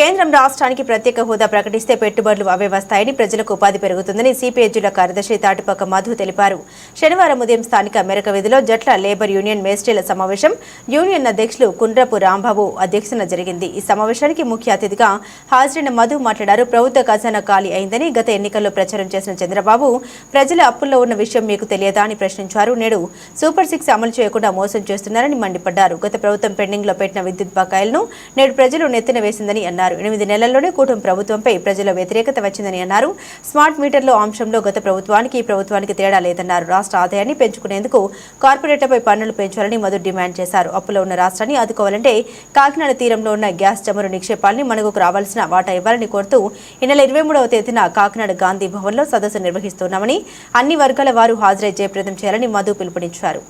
కేంద్రం రాష్ట్రానికి ప్రత్యేక హోదా ప్రకటిస్తే పెట్టుబడులు అవే వస్తాయని ప్రజలకు ఉపాధి పెరుగుతుందని సిపిఐ జిల్లా కార్యదర్శి తాటిపక్క మధు తెలిపారు. శనివారం ఉదయం స్థానిక మెరక వీధిలో జట్ల లేబర్ యూనియన్ మేస్ట్రీల సమావేశం. యూనియన్ అధ్యక్షులు కుండ్రపు రాంబాబు అధ్యక్షతన జరిగింది. ఈ సమావేశానికి ముఖ్య అతిథిగా హాజరైన మధు మాట్లాడారు. ప్రభుత్వ ఖజానా ఖాళీ అయిందని గత ఎన్నికల్లో ప్రచారం చేసిన చంద్రబాబు ప్రజల అప్పుల్లో ఉన్న విషయం మీకు తెలియదా అని ప్రశ్నించారు. నేడు సూపర్ సిక్స్ అమలు చేయకుండా మోసం చేస్తున్నారని మండిపడ్డారు. గత ప్రభుత్వం పెండింగ్లో పెట్టిన విద్యుత్ బకాయిలను నేడు ప్రజలు నెత్తిన వేసిందని అన్నారు. అన్నారు. ఎనిమిది నెలల్లోనే కూటమి ప్రభుత్వంపై ప్రజల వ్యతిరేకత వచ్చిందని అన్నారు. స్మార్ట్ మీటర్ల అంశంలో గత ప్రభుత్వానికి ఈ ప్రభుత్వానికి తేడా లేదన్నారు. రాష్ట్ర ఆదాయాన్ని పెంచుకునేందుకు కార్పొరేట్లపై పన్నులు పెంచాలని మధు డిమాండ్ చేశారు. అప్పులో ఉన్న రాష్ట్రాన్ని ఆదుకోవాలంటే కాకినాడ తీరంలో ఉన్న గ్యాస్ చమురు నిక్షేపాలని మనకు రావాల్సిన వాటా ఇవ్వాలని కోరుతూ ఈ నెల ఇరవై మూడవ తేదీన కాకినాడ గాంధీ భవన్లో సదస్సు నిర్వహిస్తున్నామని అన్ని వర్గాల వారు హాజరై జయప్రదం చేయాలని మధు పిలుపునిచ్చారు.